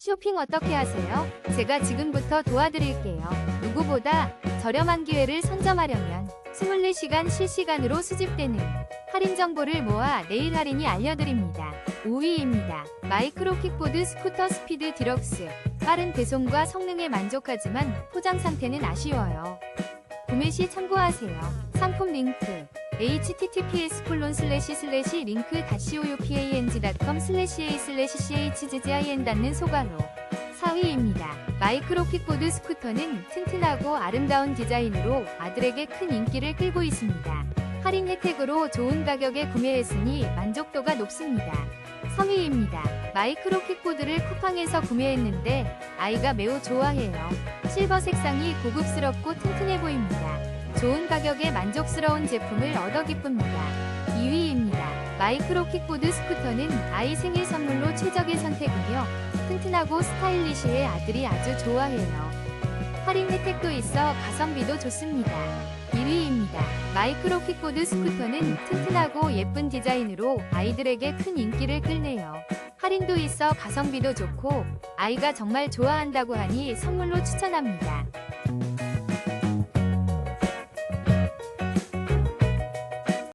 쇼핑 어떻게 하세요? 제가 지금부터 도와드릴게요. 누구보다 저렴한 기회를 선점하려면 24시간 실시간으로 수집되는 할인 정보를 모아 내일 할인이 알려드립니다. 5위입니다. 마이크로 킥보드 스쿠터 스피드 디럭스. 빠른 배송과 성능에 만족하지만 포장 상태는 아쉬워요. 구매 시 참고하세요. 상품 링크 https 콜론 슬래시 슬래시 링크 다시 oupang.com 슬래시 a 슬래시 chzin 닿는 소괄호 4위입니다. 마이크로 킥보드 스쿠터는 튼튼하고 아름다운 디자인으로 아들에게 큰 인기를 끌고 있습니다. 할인 혜택으로 좋은 가격에 구매했으니 만족도가 높습니다. 3위입니다. 마이크로 킥보드를 쿠팡에서 구매했는데 아이가 매우 좋아해요. 실버 색상이 고급스럽고 튼튼해 보입니다. 좋은 가격에 만족스러운 제품을 얻어 기쁩니다. 2위입니다. 마이크로 킥보드 스쿠터는 아이 생일 선물로 최적의 선택이며 튼튼하고 스타일리시해 아들이 아주 좋아해요. 할인 혜택도 있어 가성비도 좋습니다. 1위입니다. 마이크로 킥보드 스쿠터는 튼튼하고 예쁜 디자인으로 아이들에게 큰 인기를 끌네요. 할인도 있어 가성비도 좋고 아이가 정말 좋아한다고 하니 선물로 추천합니다.